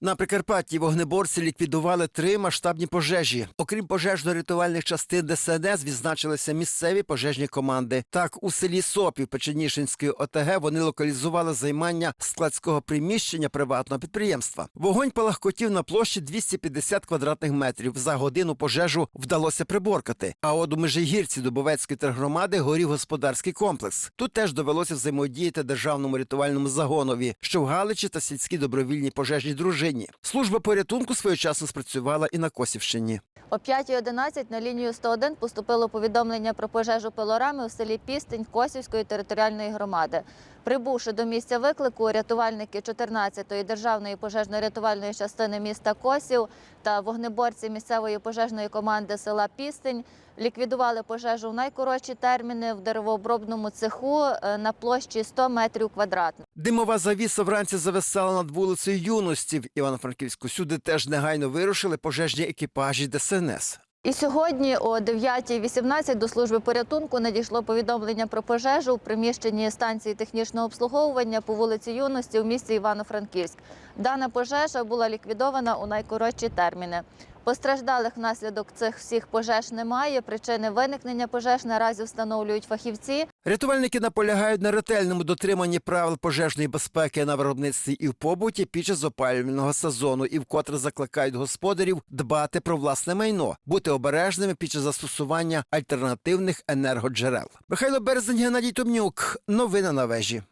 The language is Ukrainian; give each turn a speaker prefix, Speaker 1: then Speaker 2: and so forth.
Speaker 1: На Прикарпатті вогнеборці ліквідували три масштабні пожежі. Окрім пожежно-рятувальних частин ДСНС, відзначилися місцеві пожежні команди. Так, у селі Сопів Печенішинської ОТГ вони локалізували займання складського приміщення приватного підприємства. Вогонь палахкотів на площі 250 квадратних метрів. За годину пожежу вдалося приборкати. А от у Межигірці Дубовецької тергромади горів господарський комплекс. Тут теж довелося взаємодіяти державному рятувальному загонові, що в Галичі та сільській добровільній пожежній дружині. Служба порятунку своєчасно спрацювала і на Косівщині.
Speaker 2: О 5.11 на лінію 101 поступило повідомлення про пожежу пилорами у селі Пістень Косівської територіальної громади. Прибувши до місця виклику, рятувальники 14-ї державної пожежно-рятувальної частини міста Косів та вогнеборці місцевої пожежної команди села Пістень ліквідували пожежу в найкоротші терміни в деревообробному цеху е, на площі 100 метрів квадратних.
Speaker 1: Димова завіса вранці зависала над вулицею юності в Івано-Франківську. Сюди теж негайно вирушили пожежні екіпажі ДСНС.
Speaker 2: І сьогодні о 9.18 до служби порятунку надійшло повідомлення про пожежу у приміщенні станції технічного обслуговування по вулиці Юності у місті Івано-Франківськ. Дана пожежа була ліквідована у найкоротші терміни. Постраждалих внаслідок цих всіх пожеж немає. Причини виникнення пожеж наразі встановлюють фахівці.
Speaker 1: Рятувальники наполягають на ретельному дотриманні правил пожежної безпеки на виробництві і в побуті під час опалювального сезону, і вкотре закликають господарів дбати про власне майно, бути обережними під час застосування альтернативних енергоджерел. Михайло Березень, Геннадій Томнюк. Новини на вежі.